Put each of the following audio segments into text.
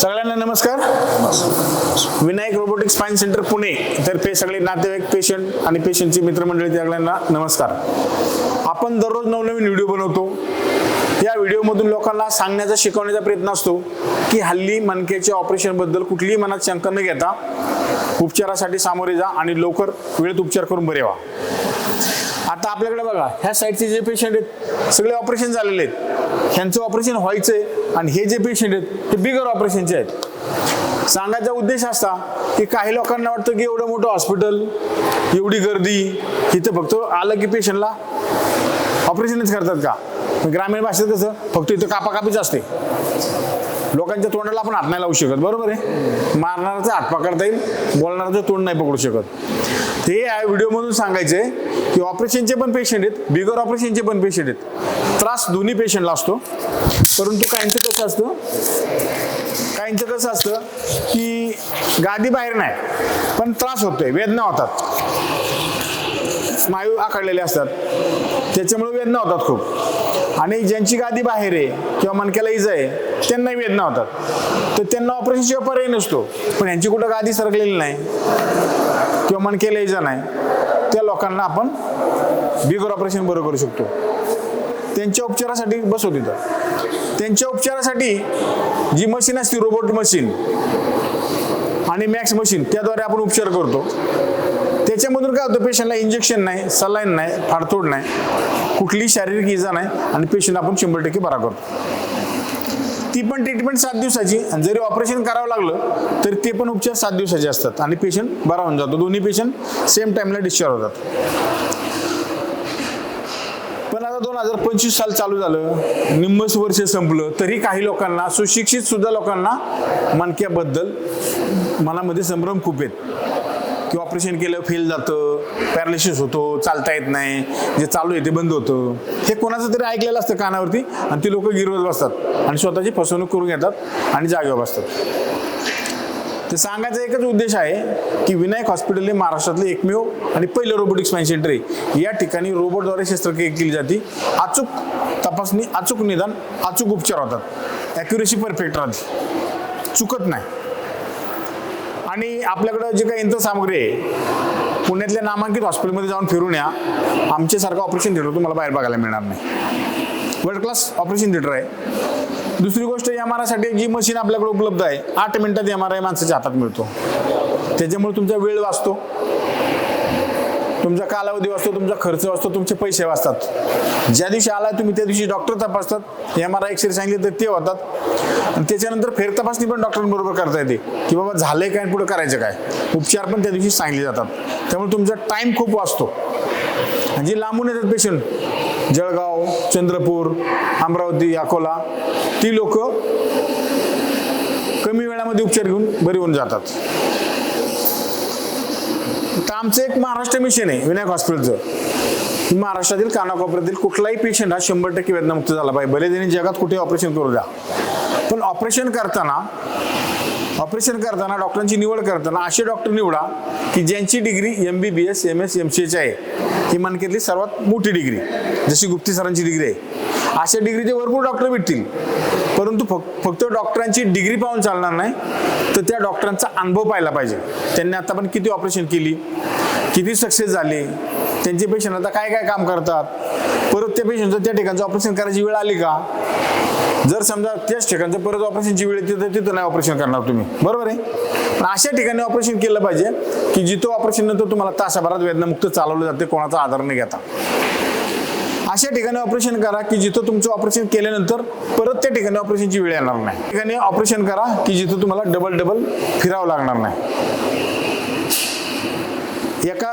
सगळ्यांना नमस्कार. Vinayak robotic spine centre Pune. तर्फे सगळे नातेवाईक पेशंट आणि पेशंटची मित्रमंडळी सगळ्यांना नमस्कार. आपण दररोज नवनवीन व्हिडिओ बनवतो. या व्हिडिओमधून लोकांना सांगण्याचा शिकवण्याचा प्रयत्न असतो की हल्ली मणक्याच्या ऑपरेशनबद्दल कुठलीही मनात शंका न घेता उपचारासाठी सामोरे जा आणि लवकर वेळेत उपचार करून बरे व्हा. आता आपल्याकडे बघा ह्या साईडचे जे पेशंट आहेत सगळे ऑपरेशन झालेले आहेत. ह्यांचं ऑपरेशन व्हायचंय आणि हे जे पेशंट आहेत ते बिगर ऑपरेशनचे आहेत. सांगायचा उद्देश असा की काही लोकांना वाटतं की एवढं मोठं हॉस्पिटल एवढी गर्दी इथं फक्त आलं की पेशंटला ऑपरेशनच करतात का? ग्रामीण भाषेत कसं फक्त इथं कापाकापीच असते. लोकांच्या तोंडाला आपण हात नाही लावू शकत बरोबर आहे? मारणाराचा हात पकडता येईल बोलणाराचं तोंड नाही पकडू शकत. ते या व्हिडिओमधून सांगायचे की ऑपरेशनचे पण पेशंट आहेत बिगर ऑपरेशनचे पण पेशंट आहेत. त्रास दोन्ही पेशंटला असतो. परंतु काहींचं कसं असतं काहींचं कसं असतं की गादी बाहेर नाही पण त्रास होतोय वेदना होतात. स्नायू आखडलेले असतात. त्याच्यामुळे वेदना होतात खूप. आणि ज्यांची गादी बाहेर आहे किंवा मणक्याला इजा आहे त्यांनाही वेदना होतात. तर त्यांना ऑपरेशनशिवाय पर्याय नसतो. पण यांची कुठं गादी सरकलेली नाही. किंवा मणक्याला इजा नाही त्या लोकांना आपण बिगर ऑपरेशन बरं करू शकतो. त्यांच्या उपचारासाठी बसवत तिथं त्यांच्या उपचारासाठी जी मशीन असते रोबोट मशीन आणि मॅक्स मशीन त्याद्वारे आपण उपचार करतो. त्याच्यामधून काय होतं पेशंटला इंजेक्शन नाही सलाईन नाही फाडतोड नाही कुठलीही शारीरिक इजा नाही आणि पेशंट आपण शंभर टक्के बरा करतो. ती पण ट्रीटमेंट सात दिवसाची. आणि जरी ऑपरेशन करावं लागलं तरी ते पण उपचार सात दिवसाचे असतात. आणि पेशंट बरा होऊन जातो. दोन्ही पेशंट सेम टाईमला डिस्चार्ज होतात. पण आता दोन हजार पंचवीस साल चालू झालं. निम्मस वर्ष संपलं. तरी काही लोकांना सुशिक्षित सुद्धा लोकांना मणक्याबद्दल मनामध्ये संभ्रम खूप आहेत. की ऑपरेशन केलं फेल जातं पॅरालिसिस होतो चालता येत नाही जे चालू आहे ते बंद होतं. हे कोणाचं तरी ऐकलेलं असतं कानावरती आणि ते लोक गिरवत बसतात आणि स्वतःची फसवणूक करून घेतात आणि जागेवर बसतात. ते सांगायचा एकच उद्देश आहे की विनायक हॉस्पिटल हे महाराष्ट्रातले एकमेव आणि पहिलं रोबोटिक स्पाईन सेंटर आहे. या ठिकाणी रोबोटद्वारे शस्त्रक्रिया केली जाते. अचूक तपासणी अचूक निदान अचूक उपचार होतात. ॲक्युरेसी परफेक्ट राहते. चुकत नाही. आणि आपल्याकडं जे काही यंत्रसामग्री आहे पुण्यातल्या नामांकित हॉस्पिटलमध्ये जाऊन फिरून या. आमच्यासारखं ऑपरेशन थिएटर तुम्हाला बाहेर बघायला मिळणार नाही. वर्ल्ड क्लास ऑपरेशन थिएटर आहे. दुसरी गोष्ट एम आर आयसाठी जी मशीन आपल्याकडे उपलब्ध आहे आठ मिनिटात एम आर आय माणसाच्या हातात मिळतो. त्याच्यामुळे तुमचा वेळ वाचतो. तुमचा कालावधी वाचतो तुमचा खर्च वाचतो तुमचे पैसे वाचतात. ज्या दिवशी आला तुम्ही त्या दिवशी डॉक्टर तपासतात. एम आर आय एक्सरे सांगितले तर ते होतात. आणि त्याच्यानंतर फेर तपासणी पण डॉक्टरांबरोबर करता येते. की बाबा झालंय काय आणि पुढे करायचं काय? उपचार पण त्या दिवशी सांगले जातात. त्यामुळे तुमचा टाईम खूप वाचतो. आणि जे लांबून येतात पेशंट जळगाव चंद्रपूर अमरावती अकोला. ती लोक कमी वेळामध्ये उपचार घेऊन बरी होऊन जातात. तर आमचं एक महाराष्ट्र मिशन आहे विनायक हॉस्पिटलचं. महाराष्ट्रातील कानाकोपऱ्यातील कुठलाही पेशंट हा शंभर टक्के वेदनामुक्त झाला पाहिजे. भले त्यांनी जगात कुठे ऑपरेशन करू द्या. पण ऑपरेशन करताना ऑपरेशन करताना डॉक्टरांची निवड करताना असे डॉक्टर निवडा की ज्यांची degree M B B S M S M C H आहे. ही मानकेतली सर्वात मोठी डिग्री जशी गुप्ती सरांची डिग्री आहे. अशा डिग्रीचे भरपूर डॉक्टर भेटतील. परंतु फक फक्त डॉक्टरांची डिग्री पाहून चालणार नाही. तर त्या डॉक्टरांचा अनुभव पाहिला पाहिजे. त्यांनी आता पण किती ऑपरेशन केली किती सक्सेस झाले त्यांचे पेशंट आता काय काय काम करतात परत त्या पेशंटचं त्या ठिकाणचं ऑपरेशन करायची वेळ आली का? जर समजा त्याच ठिकाणचं परत ऑपरेशनची वेळ येते तर तिथं नाही ऑपरेशन करणार तुम्ही. बरोबर आहे? पण अशा ठिकाणी ऑपरेशन केलं पाहिजे की जिथं ऑपरेशन नंतर तुम्हाला तासाभरात वेदनामुक्त चालवलं जाते कोणाचा आधार न घेता. अशा ठिकाणी ऑपरेशन करा की जिथं तुमचं ऑपरेशन केल्यानंतर परत त्या ठिकाणी ऑपरेशनची वेळ येणार नाही. ठिकाणी ऑपरेशन करा की जिथं तुम्हाला डबल डबल फिरावं लागणार नाही. एका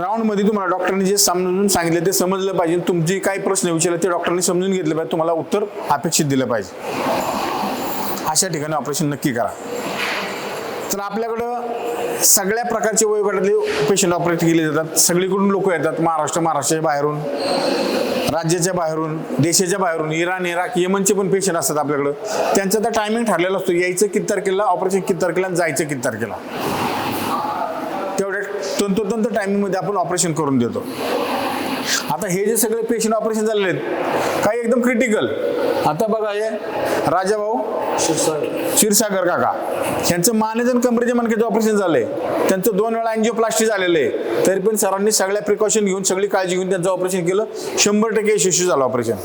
राऊंडमध्ये तुम्हाला डॉक्टरांनी जे समजून सांगितलं ते समजलं पाहिजे. तुमचे काही प्रश्न विचारले ते डॉक्टरांनी समजून घेतले पाहिजे. तुम्हाला उत्तर अपेक्षित दिलं पाहिजे. अशा ठिकाणी ऑपरेशन नक्की करा. तर आपल्याकडं सगळ्या प्रकारचे वयोगटातले पेशंट ऑपरेट केले जातात. सगळीकडून लोक येतात. महाराष्ट्र महाराष्ट्राच्या बाहेरून राज्याच्या बाहेरून देशाच्या बाहेरून इराण इराक यमनचे पण पेशंट असतात आपल्याकडं. त्यांचा तर टायमिंग ठरलेला असतो. यायचं किती तारखेला ऑपरेशन किती तारखेला आणि जायचं किती तारखेला. तेवढ्या तंतोतंत टायमिंगमध्ये आपण ऑपरेशन करून देतो. आता हे जे सगळे पेशंट ऑपरेशन झालेले आहेत काही एकदम क्रिटिकल आता बघा हे राजाभाऊ क्षीरसागर काका. यांचं मानेजन कमरेच्या मनकेचं ऑपरेशन झालंय त्यांचं दोन वेळा एनजिओप्लास्टी झालेलं आहे. तरी पण सरांनी सगळ्या प्रिकॉशन घेऊन सगळी काळजी घेऊन त्यांचं ऑपरेशन केलं. शंभर टक्के यशस्वी झालं ऑपरेशन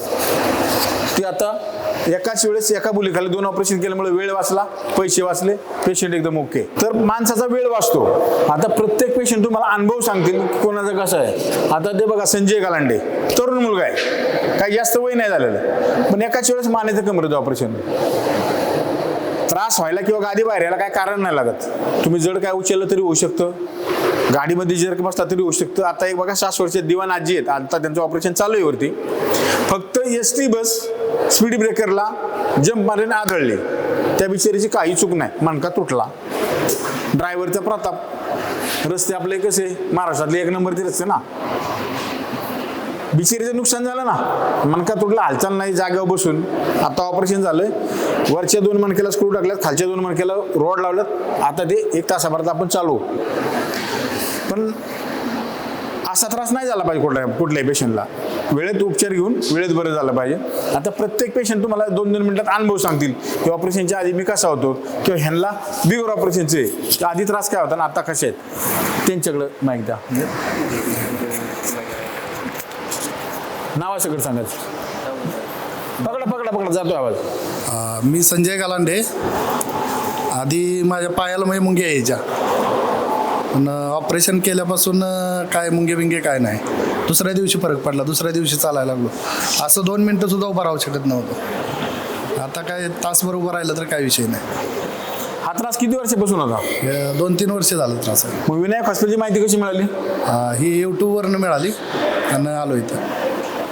ते आता एकाच वेळेस एका मुलीखाली दोन ऑपरेशन केल्यामुळे वेळ वाचला पैसे वाचले पेशंट एकदम ओके तर माणसाचा वेळ वाचतो. आता प्रत्येक पेशंट तुम्हाला अनुभव सांगतील कोणाचा कोणाचं कसं आहे. आता ते बघा संजय गालांडे तरुण मुलगा आहे. काही जास्त वय नाही झालेलं. पण एकाच वेळेस मानेचं कमरेचं ऑपरेशन त्रास व्हायला किंवा गादी बाहेर यायला काय कारण नाही लागत. तुम्ही जड काय उचललं तरी होऊ शकतं. गाडीमध्ये जर बसला तरी होऊ शकतं. आता एक बघा सास वर्ष दिवाण आजी आहेत. आता त्यांचं ऑपरेशन चालू आहे वरती. फक्त एस टी बस स्पीड ब्रेकरला जंप मारल्याने आदळले. त्या बिचारीची काही चूक नाही. मणका तुटला. ड्रायव्हरचा प्रताप. रस्ते आपले कसे? महाराष्ट्रातले एक नंबरचे रस्ते ना. बिचारीचं नुकसान झालं ना. मणका तुटला. हालचाल नाही जागेवर बसून. आता ऑपरेशन झालं वरच्या दोन मणक्याला स्क्रू टाकल्यात. खालच्या दोन मणक्याला रोड लावल्यात. आता ते एक तासाभरात आपण चालू. पण असा त्रास नाही झाला पाहिजे कुठल्या कुठल्याही पेशंटला वेळेत उपचार घेऊन वेळेत बरं झालं पाहिजे. आता प्रत्येक पेशंट तुम्हाला दोन दोन मिनिटात अनुभव सांगतील की ऑपरेशनच्या आधी मी कसा होतो किंवा ह्यांना बिगर ऑपरेशनचे आधी त्रास काय होता ना आता कसे आहेत? त्यांच्याकडं माहिती द्या. नावासकट सांगायचं. पकडा पकडा पकडा जातो आवाज. मी संजय गालांडे. आधी माझ्या पायाला म्हणजे मुंग्या यायच्या. पण ऑपरेशन केल्यापासून काय मुंगे बिंगे काय नाही. दुसऱ्या दिवशी फरक पडला दुसऱ्या दिवशी चालायला लागलो. असं दोन मिनटं सुद्धा उभं राहू शकत नव्हतं. आता काय तासभर उभं राहिलं तर काय विषय नाही. हा त्रास किती वर्षापासून होता? दोन तीन वर्ष झालं त्रास. मग विनायक हॉस्पिटलची माहिती कशी मिळाली? ही यूट्यूबवरनं मिळाली. आणि आलो इथं.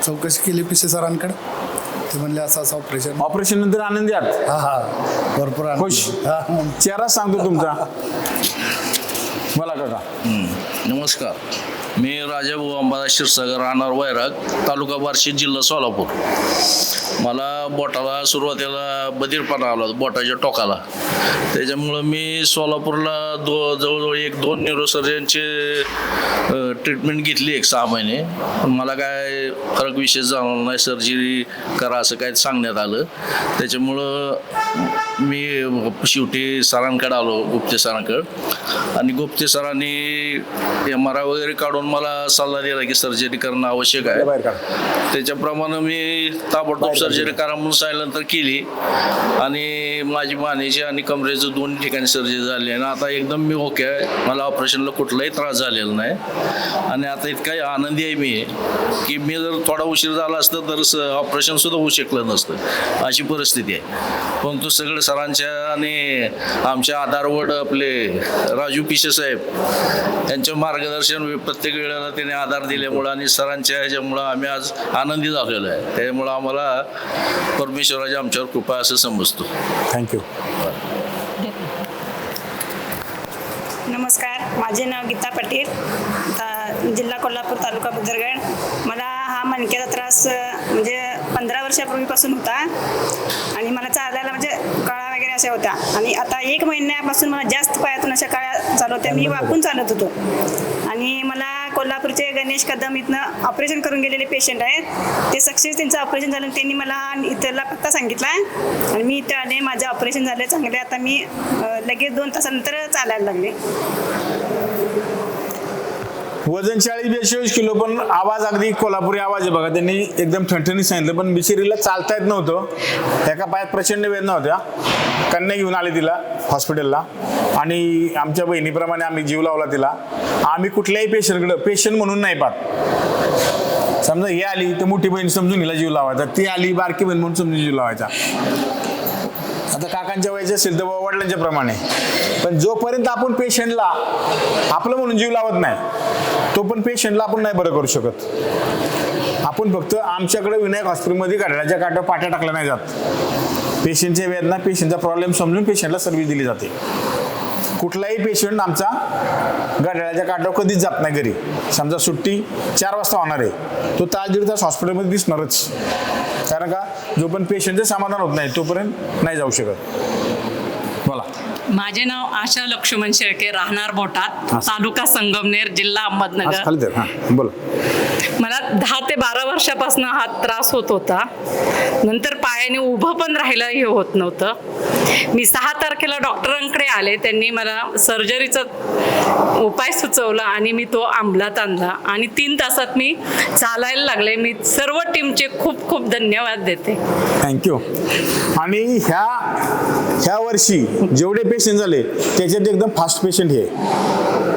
चौकशी केली पी सी सरांकडे. ते म्हणले असं असं ऑपरेशन ऑपरेशन नंतर आनंदी आहात? हा हा. भरपूर. खुश. हा. चेहरा सांगतो तुमचा. बोला काका. नमस्कार. मी राजाभाऊ अंबादास क्षीरसागर राहणार वैराग तालुका बार्शी जिल्हा सोलापूर. मला बोटाला सुरुवातीला बधीरपणा आला होता, बोटाच्या टोकाला. त्याच्यामुळं मी सोलापूरला दो जवळजवळ एक दोन न्यूरोसर्जनचे ट्रीटमेंट घेतली एक सहा महिने. पण मला काय फरक विशेष जाणवला नाही सर्जरी करा असं काय सांगण्यात आलं. त्याच्यामुळं मी शेवटी सरांकडे आलो गुप्ते सरांकडे. आणि गुप्ते सरांनी एम आर आय वगैरे काढून मला सल्ला दिला की सर्जरी करणं आवश्यक आहे. बाहेर काढा. त्याच्याप्रमाणे मी ताबडतोब सर्जरी करा म्हणून सांगितल्यानंतर केली. आणि माझी मानेची आणि कमरेचं दोन ठिकाणी सर्जरी झाली आणि आता एकदम मी ओके आहे. मला ऑपरेशनला कुठलाही त्रास झालेला नाही. आणि आता इतका आनंदी आहे मी की मी जर थोडा उशीर झाला असतं तर ऑपरेशन सुद्धा होऊ शकलं नसतं. अशी परिस्थिती आहे. परंतु सगळे सरांच्या आणि आमच्या आधारवड आपले राजू पिशे साहेब यांच्या मार्गदर्शन प्रत्येक वेळेला त्याने आधार दिल्यामुळं आणि सरांच्या ह्याच्यामुळं आम्ही आज आनंदी झालेलो आहे. त्यामुळं आम्हाला परमेश्वराची आमच्यावर कृपा असं समजतो. थँक्यू नमस्कार माझे नाव गीता पाटील ता- जिल्हा कोल्हापूर तालुका बुदरगड मला हा मणक्याचा त्रास म्हणजे पंधरा वर्षापूर्वीपासून होता आणि मला चालायला म्हणजे अशा होत्या आणि आता एक महिन्यापासून मला जास्त पायातून अशा कळ्या चालू होत्या. मी वाकून चालत होतो. आणि मला कोल्हापूरचे गणेश कदम इथनं ऑपरेशन करून गेलेले पेशंट आहेत. ते सक्सेस त्यांचं ऑपरेशन झालं त्यांनी मला इथला पत्ता सांगितला. आणि मी इथं आले माझं ऑपरेशन झालं चांगले आता मी लगेच दोन तासानंतर चालायला लागले. वजन चाळीस बेचाळीस किलो पण आवाज अगदी कोल्हापुरी आवाज आहे बघा. त्यांनी एकदम ठणठणी सांगितलं पण बिचारीला चालता येत नव्हतं. एका पायात प्रचंड वेदना होत्या. कन्या घेऊन आले तिला हॉस्पिटलला आणि आमच्या बहिणीप्रमाणे आम्ही जीव लावला तिला. आम्ही कुठल्याही पेशंटकडं पेशंट म्हणून नाही पाहत. समजा ही आली तर मोठी बहीण समजून हिला जीव लावायचा. ती आली बारकी बहीण म्हणून समजून जीव लावायचा. आता काकांच्या वयाचे असेल तर वडिलांच्या प्रमाणे. पण जोपर्यंत आपण पेशंटला आपलं म्हणून जीव लावत नाही तो पण पेशंटला आपण नाही बरं करू शकत. आपण फक्त आमच्याकडे विनायक हॉस्पिटलमध्ये गाड्याच्या काट्या पाट्या टाकल्या नाही जात. पेशंटच्या वेदना पेशंटचा प्रॉब्लेम समजून पेशंटला सर्व्हिस दिली जाते. कुठलाही पेशंट आमचा घड्याळाच्या काठावर कधीच जात नाही घरी. समजा सुट्टी चार वाजता होणार आहे. तो तास दीड तास हॉस्पिटलमध्ये दिसणारच. कारण का? जो पण पेशंटचं समाधान होत नाही तोपर्यंत नाही जाऊ शकत. बोला. माझे नाव आशा लक्ष्मण शेळके राहणार बोटात. तालुका संगमनेर जिल्हा अहमदनगर. बोला. मला दहा ते बारा वर्षापासून हा त्रास होत होता. नंतर पायाने उभं पण राहायला हे होत नव्हतं. मी सहा तारखेला डॉक्टरांकडे आले त्यांनी मला सर्जरीचा उपाय सुचवला आणि मी तो अंमलात आणला. आणि तीन तासात मी चालायला लागले. मी सर्व टीमचे खूप खूप धन्यवाद देते. थँक्यू आणि ह्या ह्या वर्षी जेवढे पेशंट झाले त्याच्यात एकदम फास्ट पेशंट हे.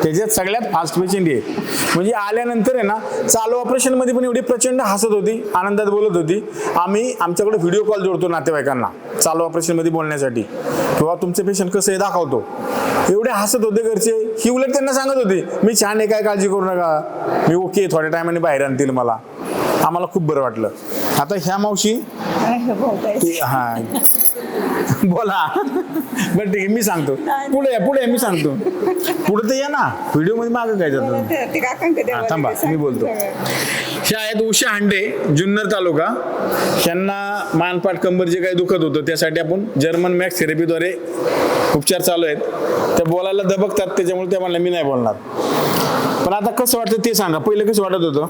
त्याच्यात सगळ्यात फास्ट पेशंट हे. म्हणजे आल्यानंतर आहे ना चालू ऑपरेशनमध्ये पण एवढी प्रचंड हसत होती आनंदात बोलत होती. आम्ही आमच्याकडे व्हिडिओ कॉल जोडतो नातेवाईकांना चालू ऑपरेशनमध्ये बोलण्यासाठी. किंवा तुमचे पेशंट कसं आहे दाखवतो. एवढे हसत होते घरचे. ही उलट त्यांना सांगत होती मी छान आहे काय काळजी करू नका. मी ओके थोड्या टायमाने बाहेर आणतील मला. आम्हाला खूप बरं वाटलं. आता ह्या मावशी ते हा बोला. बरं ठीक आहे मी सांगतो. पुढे या पुढे या, मी सांगतो. पुढे तर या ना. व्हिडिओमध्ये मागं काय जातं? हा, थांबा मी बोलतो. ह्या आहेत उषा हांडे जुन्नर तालुका. त्यांना मानपाट कंबर जे काही दुखत होतं त्यासाठी आपण जर्मन मॅक्स थेरपीद्वारे उपचार चालू आहेत. त्या बोलायला दबकतात त्याच्यामुळे त्या म्हणल्या मी नाही बोलणार. पण आता कसं वाटतं ते सांगा. पहिलं कसं वाटत होतं?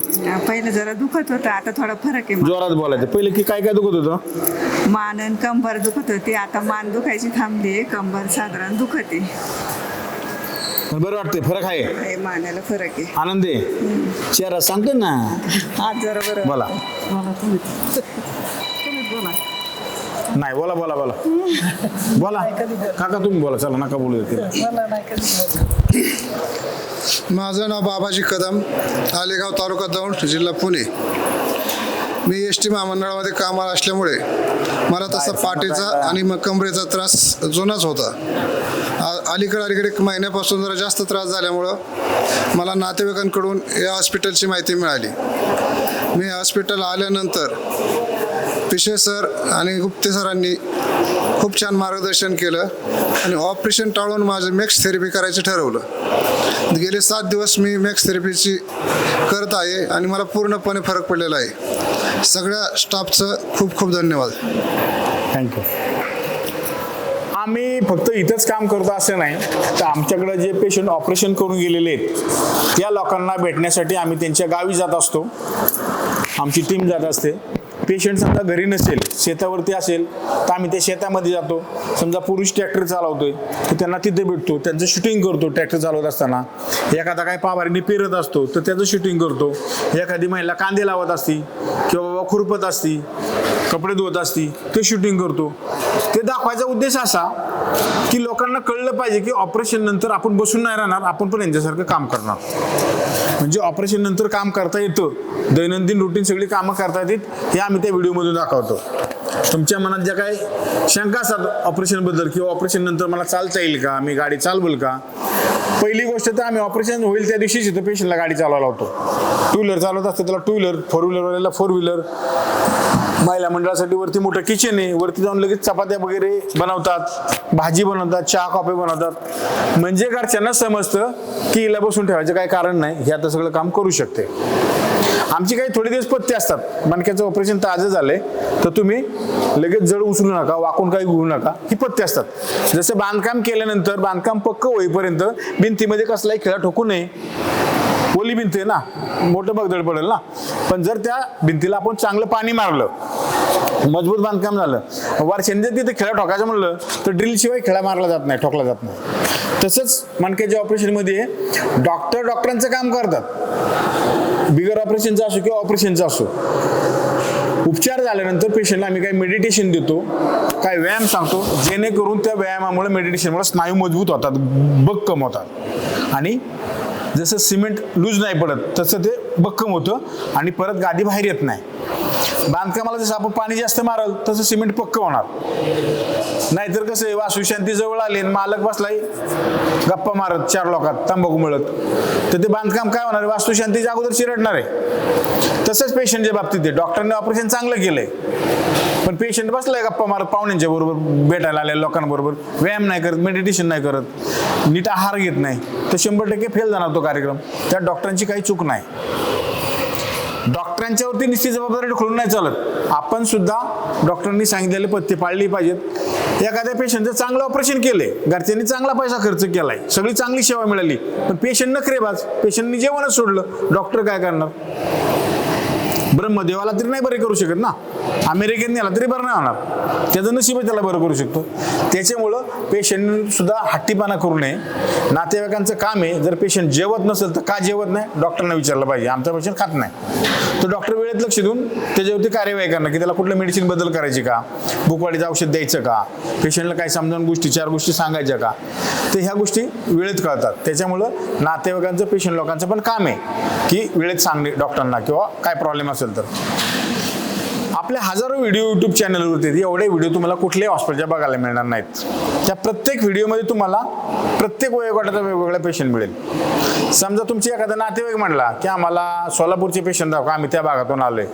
पहिलं जरा दुखत होतं. आता थोडा फरक आहे जोरात बोलायचं. पहिलं की काय काय दुखत होतं? मान आणि कंबर दुखत होती. आता मान दुखायची थांबली कंबर साधारण दुखते. पण बरं वाटतंय. फरक आहे. हे मानाला फरक आहे. आनंद आहे. चेहरा सांगतो ना. आज जरा बरं बोला. नाही बोला बोला बोला. बोला. काका तुम्ही बोला. चला नका बोलू देते माझं नाव बाबाजी कदम आलेगाव तालुका दौंड जिल्हा पुणे. मी एस टी महामंडळामध्ये कामाला असल्यामुळे मला तसा पाठीचा आणि मग कमरेचा त्रास जुनाच होता. आ- अलीकडे अलीकडे महिन्यापासून जरा जास्त त्रास झाल्यामुळं मला नातेवाईकांकडून या हॉस्पिटलची माहिती मिळाली. मी हॉस्पिटल आल्यानंतर पिशे सर आणि गुप्ते सरांनी खूप छान मार्गदर्शन केलं आणि ऑपरेशन टाळून माझं मॅक्स थेरपी करायचं ठरवलं. गेले सात दिवस मी मॅक्स थेरपीची करत आहे आणि मला पूर्णपणे फरक पडलेला आहे. सगळ्या स्टाफचं खूप खूप धन्यवाद. थँक्यू आम्ही फक्त इथंच काम करतो असं नाही तर आमच्याकडे जे पेशंट ऑपरेशन करून गेलेले आहेत त्या लोकांना भेटण्यासाठी आम्ही त्यांच्या गावी जात असतो. आमची टीम जात असते. पेशंट समजा घरी नसेल शेतावरती असेल तर आम्ही त्या शेतामध्ये जातो. समजा पुरुष ट्रॅक्टर चालवतोय तर त्यांना तिथे भेटतो. त्यांचं शूटिंग करतो ट्रॅक्टर चालवत असताना. एखादा काही पाभारीने पेरत असतो तर त्याचं शूटिंग करतो. एखादी महिला कांदे लावत असती किंवा बाबा खुरपत असती कपडे धुवत असती ते शूटिंग करतो. ते दाखवायचा उद्देश असा की लोकांना कळलं पाहिजे की ऑपरेशन नंतर आपण बसून नाही राहणार आपण पण यांच्यासारखं काम करणार. म्हणजे ऑपरेशन नंतर काम करता येतं. दैनंदिन रुटीन सगळी कामं करता येतात हे आम्ही त्या व्हिडिओमधून दाखवतो. तुमच्या मनात ज्या काही शंका असतात ऑपरेशनबद्दल किंवा ऑपरेशन नंतर मला चालता येईल का? मी गाडी चालवल का? पहिली गोष्ट तर आम्ही ऑपरेशन होईल त्या दिवशीच इथं पेशंटला गाडी चालवायला होतो टू व्हीलर चालवत असतं त्याला टू व्हीलर फोर व्हीलरवाल्याला फोर व्हीलर महिला मंडळासाठी वरती मोठं किचन आहे. वरती जाऊन लगेच चपात्या वगैरे बनवतात भाजी बनवतात चहा कॉफी बनवतात. म्हणजे घरच्यांना समजतं की हिला बसून ठेवायचं काही कारण नाही. हे आता सगळं काम करू शकते. आमची काही थोडे दिवस पत्ते असतात. मणक्याचं ऑपरेशन ताजं झालंय. तर तुम्ही लगेच जड उचलू नका वाकून काही घेऊ नका. ही पत्ते असतात. जसं बांधकाम केल्यानंतर बांधकाम पक्क होईपर्यंत भिंतीमध्ये कसलाही खेळा ठोकू नये. ओली भिंत आहे ना. मोठं बगदड पडेल ना. पण जर त्या भिंतीला आपण चांगलं पाणी मारलं मजबूत बांधकाम झालं वारशाने तिथे खेळा ठोकायचं म्हणलं तर ड्रिलशिवाय खेळा मारला जात नाही ठोकला जात नाही. तसंच मणक्याच्या ऑपरेशनमध्ये डॉक्टर डॉक्टरांचं काम करतात. बिगर ऑपरेशनचं असो किंवा ऑपरेशनचं असो. उपचार झाल्यानंतर पेशंटला आम्ही काही मेडिटेशन देतो काय व्यायाम सांगतो जेणेकरून त्या व्यायामामुळे मेडिटेशनमुळे स्नायू मजबूत होतात भक्कम होतात. आणि जसं सिमेंट लूज नाही पडत तसं ते भक्कम होतं आणि परत गादी बाहेर येत नाही. बांधकामाला जसं आपण पाणी जास्त मारल तसं सिमेंट पक्क होणार. नाहीतर कसं आहे वास्तुशांती जवळ आली आणि मालक बसलाय गप्पा मारत चार लोकात तंबाखू मिळत. तर ते बांधकाम काय होणार? आहे वास्तुशांतीच्या अगोदर चिरडणार आहे. तसंच पेशंटच्या बाबतीत आहे. डॉक्टरने ऑपरेशन चांगलं केलंय. पण पेशंट बसलाय गप्पा मारत पाहुण्यांच्या बरोबर भेटायला आलेल्या लोकांबरोबर. व्यायाम नाही करत मेडिटेशन नाही करत. नीट आहार घेत नाही. तर शंभर टक्के फेल जाणार तो कार्यक्रम. त्या डॉक्टरांची काही चूक नाही. डॉक्टरांच्यावरती निश्चित जबाबदारी ढकलून नाही चालत. आपण सुद्धा डॉक्टरांनी सांगितलेले पथ्य पाळली पाहिजेत. एखाद्या पेशंटचं चांगलं ऑपरेशन केलंय. घरच्यांनी चांगला पैसा खर्च केलाय. सगळी चांगली सेवा मिळाली. पण पेशंट नखरेबाज पेशंटनी जेवणच सोडलं. डॉक्टर काय करणार? ब्रह्मदेवाला तरी नाही बरे करू शकत ना. अमेरिकेत आला तरी बरं नाही होणार. त्याचं नशीब त्याला बरं करू शकतो. त्याच्यामुळं पेशंट सुद्धा हट्टीपणा करू नये. नातेवाईकांचं काम आहे. जर पेशंट जेवत नसेल तर का जेवत नाही? डॉक्टरना विचारलं पाहिजे. आमचा पेशंट खात नाही. तर डॉक्टर वेळेत लक्ष देऊन त्याच्यावरती कार्यवाही करणं. की त्याला कुठलं मेडिसिन बदल करायची का? भूकवाडीचं औषध द्यायचं का? पेशंटला काही समजावून गोष्टी चार गोष्टी सांगायच्या का? तर ह्या गोष्टी वेळेत कळतात. त्याच्यामुळं नातेवाईकांचं पेशंट लोकांचं पण काम आहे. की वेळेत सांगणे डॉक्टरांना किंवा काय प्रॉब्लेम असेल झाल्यानंतर आपल्या हजारो व्हिडिओ युट्यूब चॅनलवरती एवढे व्हिडिओ तुम्हाला कुठल्याही हॉस्पिटलच्या बघायला मिळणार नाहीत. त्या प्रत्येक व्हिडिओमध्ये तुम्हाला प्रत्येक वयोगटाचा वेगवेगळा पेशंट मिळेल. समजा तुमची एखादा नातेवाईक म्हणला की आम्हाला सोलापूरचे पेशंट दाखवा आम्ही त्या भागातून आलोय.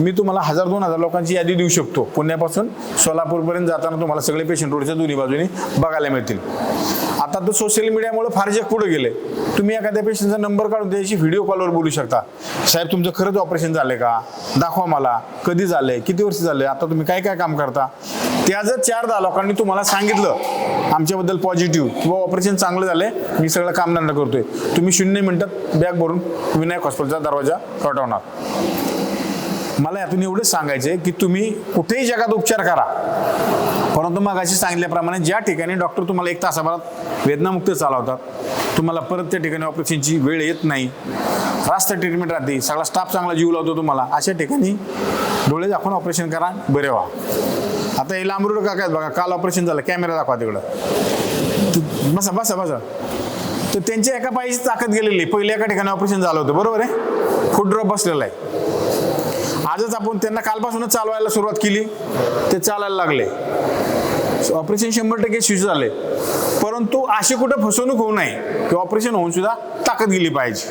मी तुम्हाला हजार दोन हजार लोकांची यादी देऊ शकतो. पुण्यापासून सोलापूरपर्यंत जाताना तुम्हाला सगळे पेशंट रोडच्या दोन्ही बाजूने बघायला मिळतील. आता तर सोशल मीडियामुळे फार जग पुढे गेले. तुम्ही एखाद्या पेशंटचा नंबर काढून त्याच्याशी व्हिडिओ कॉलवर बोलू शकता. साहेब तुमचं खरंच ऑपरेशन झालंय का? दाखवा मला. कधी झालंय? किती वर्ष झालंय? आता तुम्ही काय काय काम करता? त्या जर चार दहा लोकांनी तुम्हाला सांगितलं. आमच्याबद्दल पॉझिटिव्ह किंवा ऑपरेशन चांगलं झालंय. मी सगळं कामधंदा करतोय. तुम्ही शून्य मिनिटात बॅग भरून विनायक हॉस्पिटलचा दरवाजा प्रटवणार मला यातून एवढंच सांगायचं आहे की तुम्ही कुठेही जगात उपचार करा. परंतु मग अशी सांगितल्याप्रमाणे ज्या ठिकाणी डॉक्टर तुम्हाला एक तासाभरात वेदनामुक्त चालवतात तुम्हाला परत त्या ठिकाणी ऑपरेशनची वेळ येत नाही. रास्त ट्रीटमेंट राहते सगळा स्टाफ चांगला जीव लावतो तुम्हाला. अशा ठिकाणी डोळे दाखवून ऑपरेशन करा बरे व्हा. आता हे लांबरूड काका बघा काल ऑपरेशन झालं कॅमेरा दाखवा तिकडं. बसा बसा बसा. तर त्यांच्या एका पायाची ताकद गेलेली आहे. पहिले एका ठिकाणी ऑपरेशन झालं होतं बरोबर आहे? फूट ड्रॉप बसलेला आहे. आजच आपण त्यांना कालपासूनच चालवायला सुरुवात केली. ते चालायला लागले. ऑपरेशन शंभर टक्के शिशू झाले. परंतु अशी कुठं फसवणूक होऊ नये की ऑपरेशन होऊन सुद्धा ताकद गेली पाहिजे.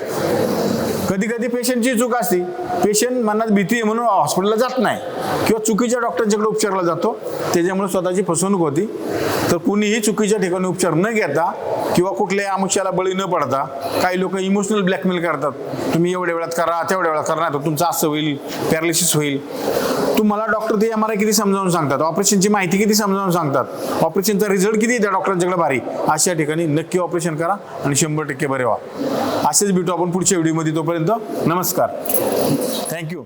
कधी कधी पेशंटची चूक असते. पेशंट मनात भीती आहे म्हणून हॉस्पिटलला जात नाही. किंवा चुकीच्या डॉक्टरच्याकडे उपचारला जातो. त्याच्यामुळे स्वतःची फसवणूक होती. तर कुणीही चुकीच्या ठिकाणी उपचार न घेता किंवा कुठल्याही आमुष्याला बळी न पडता काही लोक इमोशनल ब्लॅकमेल करतात. तुम्ही एवढ्या वेळात करा तेवढ्या वेळात करा नाही तर तुमचं असं होईल पॅरालिसिस होईल. तुम्हाला डॉक्टर ते एम आर आय किती समजावून सांगतात? ऑपरेशनची माहिती किती समजावून सांगतात? ऑपरेशनचा रिझल्ट किती त्या डॉक्टरांच्याकडे भारी? अशा ठिकाणी नक्की ऑपरेशन करा आणि शंभर टक्के बरे व्हा. असेच भेटू आपण पुढच्या व्हिडिओमध्ये तोपर्यंत नमस्कार. थँक्यू